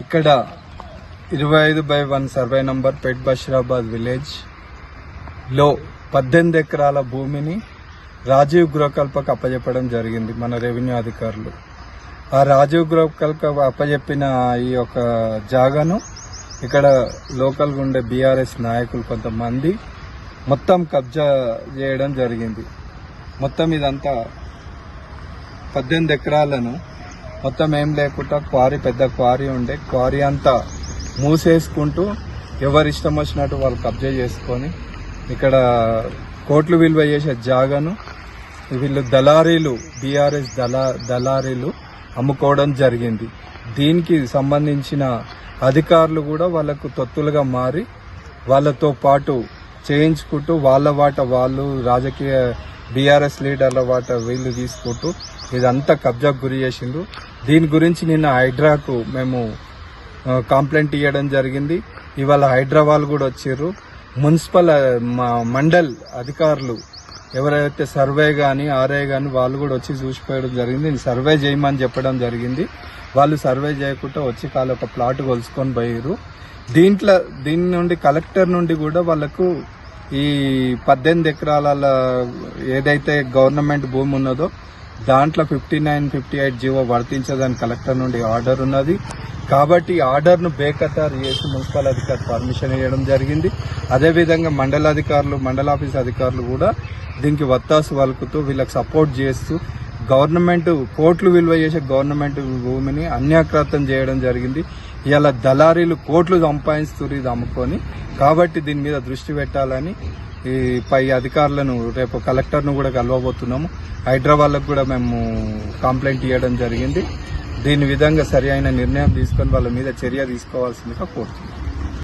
ఇక్కడ ఇరవై ఐదు by one survey number Pet Basheerabad విలేజ్లో పద్దెనిమిది ఎకరాల భూమిని రాజీవ్ గృహకల్పకు అప్పజెప్పడం జరిగింది మన రెవెన్యూ అధికారులు. ఆ రాజీవ్ గృహకల్ప అప్పజెప్పిన ఈ యొక్క జాగాను ఇక్కడ లోకల్గా ఉండే బీఆర్ఎస్ నాయకులు కొంతమంది మొత్తం కబ్జా చేయడం జరిగింది. మొత్తం ఇదంతా పద్దెనిమిది ఎకరాలను మొత్తం ఏం లేకుండా క్వారీ పెద్ద క్వారీ ఉండే. క్వారీ అంతా మూసేసుకుంటూ ఎవరు ఇష్టం వచ్చినట్టు వాళ్ళు కబ్జా చేసుకొని ఇక్కడ కోట్లు విలువ చేసే జాగాను వీళ్ళు దళారీలు బీఆర్ఎస్ దళా దళారీలు అమ్ముకోవడం జరిగింది. దీనికి సంబంధించిన అధికారులు కూడా వాళ్ళకు తొత్తులుగా మారి వాళ్ళతో పాటు చేయించుకుంటూ వాళ్ళ వాట వాళ్ళు రాజకీయ బీఆర్ఎస్ లీడర్ల వాట వీళ్ళు తీసుకుంటూ ఇదంతా కబ్జాకు గురి చేసిండ్రు. దీని గురించి నిన్న హైడ్రాకు మేము కంప్లైంట్ ఇవ్వడం జరిగింది. ఇవాళ హైదరాబాద్ కూడా వచ్చారు మున్సిపల్ మా మండల్ అధికారులు ఎవరైతే సర్వే కానీ ఆర్ఐ కానీ వాళ్ళు కూడా వచ్చి చూసిపోయడం జరిగింది. సర్వే చేయమని చెప్పడం జరిగింది. వాళ్ళు సర్వే చేయకుండా వచ్చి వాళ్ళు ఒక ప్లాట్ కొలుసుకొని పోయారు దీంట్లో దీని నుండి కలెక్టర్ నుండి కూడా వాళ్ళకు ఈ పద్దెనిమిది ఎకరాల ఏదైతే గవర్నమెంట్ భూమి ఉన్నదో దాంట్లో fifty nine fifty eight GO వర్తించదని collector నుండి ఆర్డర్ ఉన్నది. కాబట్టి ఆర్డర్ను బేఖతారు చేసి మున్సిపల్ అధికారి పర్మిషన్ ఇవ్వడం జరిగింది. అదేవిధంగా మండల అధికారులు మండల ఆఫీస్ అధికారులు కూడా దీనికి వత్తాసు వలుకుతూ వీళ్ళకి సపోర్ట్ చేస్తూ గవర్నమెంట్ కోట్లు విలువ చేసే గవర్నమెంట్ భూమిని అన్యాక్రాంతం చేయడం జరిగింది. ఇలా దళారీలు కోట్లు సంపాదిస్తున్నారు ఇది అమ్ముకొని. కాబట్టి దీని మీద దృష్టి పెట్టాలని ఈ పై అధికారులను రేపు కలెక్టర్ను కూడా కలవబోతున్నాము. హైదరాబాద్లకు కూడా మేము కంప్లైంట్ ఇవ్వడం జరిగింది. దీని విధంగా సరి అయిన నిర్ణయం తీసుకొని వాళ్ళ మీద చర్య తీసుకోవాల్సిందిగా కోరుతున్నాం.